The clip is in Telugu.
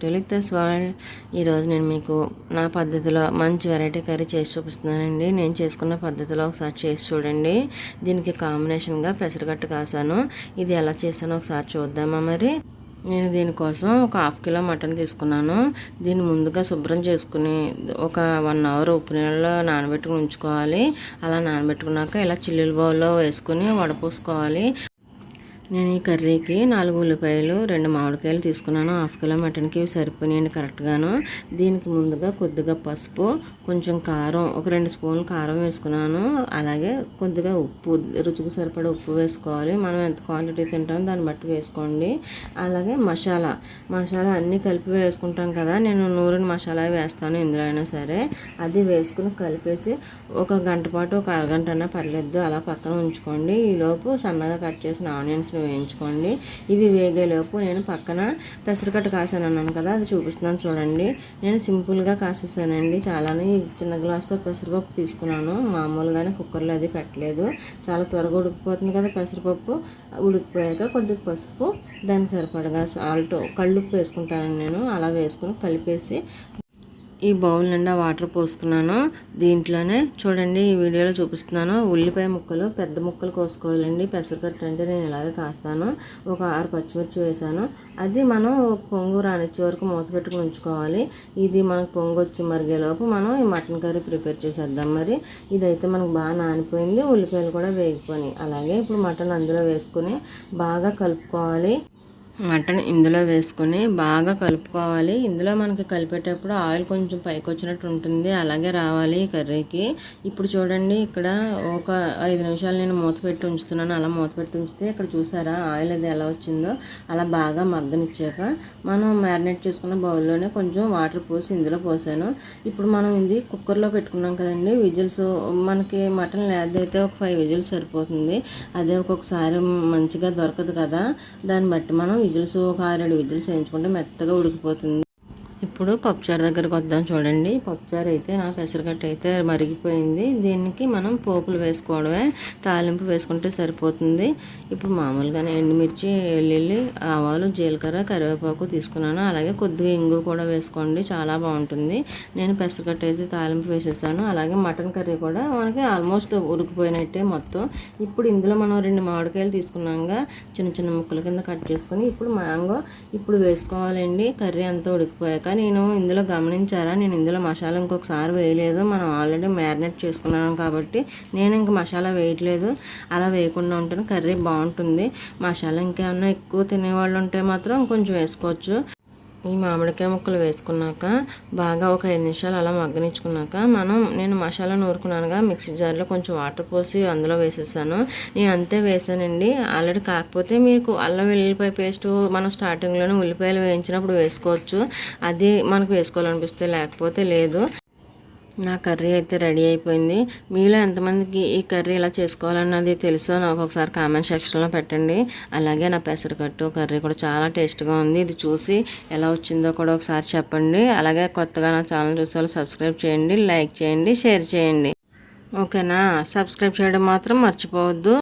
టు లిక్తస్ వరల్డ్. ఈరోజు నేను మీకు నా పద్ధతిలో మంచి వెరైటీ కర్రీ చేసి చూపిస్తున్నానండి. నేను చేసుకున్న పద్ధతిలో ఒకసారి చేసి చూడండి. దీనికి కాంబినేషన్గా పెసరగట్టు కాసాను. ఇది ఎలా చేశానో ఒకసారి చూద్దామా మరి? నేను దీనికోసం ఒక హాఫ్ కిలో మటన్ తీసుకున్నాను. దీన్ని ముందుగా శుభ్రం చేసుకుని ఒక వన్ అవర్ ఉప్పు నీళ్ళలో నానబెట్టుకుని ఉంచుకోవాలి. అలా నానబెట్టుకున్నాక ఇలా చిల్లుల బౌల్లో వేసుకుని వడపోసుకోవాలి. నేను ఈ కర్రీకి నాలుగు ఉల్లిపాయలు రెండు మామిడికాయలు తీసుకున్నాను. హాఫ్ కిలో మటన్కి ఇవి సరిపోయినాయండి కరెక్ట్గాను. దీనికి ముందుగా కొద్దిగా పసుపు కొంచెం కారం ఒక రెండు స్పూన్లు కారం వేసుకున్నాను. అలాగే కొద్దిగా ఉప్పు రుచికి సరిపడే ఉప్పు వేసుకోవాలి. మనం ఎంత క్వాంటిటీ తింటామో దాన్ని బట్టి వేసుకోండి. అలాగే మసాలా మసాలా అన్నీ కలిపి వేసుకుంటాం కదా నేను నూరిన మసాలా వేస్తాను ఇందులో అయినా సరే. అది వేసుకుని కలిపేసి ఒక గంట పాటు ఒక అరగంట అయినా పర్లేదు అలా పక్కన ఉంచుకోండి. ఈలోపు సన్నగా కట్ చేసిన ఆనియన్స్ వేయించుకోండి. ఇవి వేగేలోపు నేను పక్కన పెసరకట్టు కాసాను అన్నాను కదా అది చూపిస్తున్నాను చూడండి. నేను సింపుల్గా కాసేసానండి. చాలానే చిన్న గ్లాస్తో పెసరపప్పు తీసుకున్నాను. మామూలుగానే కుక్కర్లో అది పెట్టలేదు. చాలా త్వరగా ఉడికిపోతుంది కదా పెసరపప్పు. ఉడికిపోయాక కొద్దిగా పసుపు దానికి సరిపడగా సాల్ట్ కళ్ళుప్పు వేసుకుంటాను నేను. అలా వేసుకుని కలిపేసి ఈ బౌల్ నిండా వాటర్ పోసుకున్నాను. దీంట్లోనే చూడండి ఈ వీడియోలో చూపిస్తున్నాను. ఉల్లిపాయ ముక్కలు పెద్ద ముక్కలు కోసుకోవాలండి. పెసరకట్టు అంటే నేను ఇలాగే కాస్తాను. ఒక ఆరు పచ్చిమిర్చి వేసాను. అది మనం పొంగు రానిచ్చే వరకు మూత పెట్టుకుని ఉంచుకోవాలి. ఇది మనకు పొంగు వచ్చి మరిగేలోపు మనం ఈ మటన్ కర్రీ ప్రిపేర్ చేసేద్దాం మరి. ఇదైతే మనకు బాగా నానిపోయింది. ఉల్లిపాయలు కూడా వేగిపోయినాయి. అలాగే ఇప్పుడు మటన్ అందులో వేసుకుని బాగా కలుపుకోవాలి. మటన్ ఇందులో వేసుకొని బాగా కలుపుకోవాలి. ఇందులో మనకి కలిపేటప్పుడు ఆయిల్ కొంచెం పైకి వచ్చినట్టు ఉంటుంది. అలాగే రావాలి కర్రీకి. ఇప్పుడు చూడండి ఇక్కడ ఒక ఐదు నిమిషాలు నేను మూత పెట్టి ఉంచుతున్నాను. అలా మూత పెట్టి ఉంచితే ఇక్కడ చూసారా ఆయిల్ అది ఎలా వచ్చిందో? అలా బాగా మగ్గనిచ్చాక మనం మ్యారినేట్ చేసుకున్న బౌల్లోనే కొంచెం వాటర్ పోసి ఇందులో పోసాను. ఇప్పుడు మనం ఇది కుక్కర్లో పెట్టుకున్నాం కదండి విజిల్స్ మనకి మటన్ లేదైతే ఒక ఫైవ్ విజిల్స్ సరిపోతుంది. అదే ఒక్కొక్కసారి మంచిగా దొరకదు కదా దాన్ని బట్టి మనం విజిల్స్ ఒక ఆరేడు విజిల్స్ వేయించుకుంటే మెత్తగా ఉడికిపోతుంది. ఇప్పుడు పప్పుచారు దగ్గరకు వద్దాం చూడండి. పప్పుచారు అయితే నా పెసరగట్టు అయితే మరిగిపోయింది. దీనికి మనం పోపులు వేసుకోవడమే. తాలింపు వేసుకుంటే సరిపోతుంది. ఇప్పుడు మామూలుగానే ఎండుమిర్చి వెల్లుల్లి ఆవాలు జీలకర్ర కరివేపాకు తీసుకున్నాను. అలాగే కొద్దిగా ఇంగు కూడా వేసుకోండి. చాలా బాగుంటుంది. నేను పెసరగట్టు అయితే తాలింపు వేసేసాను. అలాగే మటన్ కర్రీ కూడా మనకి ఆల్మోస్ట్ ఉడికిపోయినట్టే మొత్తం. ఇప్పుడు ఇందులో మనం రెండు మామిడికాయలు తీసుకున్నాక చిన్న చిన్న ముక్కల కింద కట్ చేసుకొని ఇప్పుడు మ్యాంగో ఇప్పుడు వేసుకోవాలండి. కర్రీ అంతా ఉడికిపోయాక నేను ఇందులో గమనించారా? నేను ఇందులో మసాలా ఇంకొకసారి వేయలేదు. మనం ఆల్రెడీ మ్యారినేట్ చేసుకున్నాను కాబట్టి నేను ఇంక మసాలా వేయట్లేదు. అలా వేయకుండా ఉంటాను కర్రీ బాగుంటుంది. మసాలా ఇంకేమన్నా ఎక్కువ తినేవాళ్ళు ఉంటే మాత్రం కొంచెం వేసుకోవచ్చు. ఈ మామిడికాయ ముక్కలు వేసుకున్నాక బాగా ఒక ఐదు నిమిషాలు అలా మగ్గనిచ్చుకున్నాక మనం నేను మసాలా నూరుకున్నానుగా మిక్సీ జార్లో కొంచెం వాటర్ పోసి అందులో వేసేసాను. నేను అంతే వేసానండి. ఆల్రెడీ కాకపోతే మీకు అల్లం వెల్లిపాయ పేస్ట్ మనం స్టార్టింగ్లోనే ఉల్లిపాయలు వేయించినప్పుడు వేసుకోవచ్చు. అది మనకు వేసుకోవాలనిపిస్తే లేకపోతే లేదు. నా కర్రీ అయితే రెడీ అయిపోయింది. మీలో ఎంతమందికి ఈ కర్రీ ఇలా చేసుకోవాలన్నది తెలుసో నాకు ఒకసారి కామెంట్ సెక్షన్లో పెట్టండి. అలాగే నా పెసరకట్టు కర్రీ కూడా చాలా టేస్ట్గా ఉంది. ఇది చూసి ఎలా వచ్చిందో కూడా ఒకసారి చెప్పండి. అలాగే కొత్తగా నా ఛానల్ చూసే సబ్స్క్రైబ్ చేయండి లైక్ చేయండి షేర్ చేయండి. ఓకేనా? సబ్స్క్రైబ్ చేయడం మాత్రం మర్చిపోవద్దు.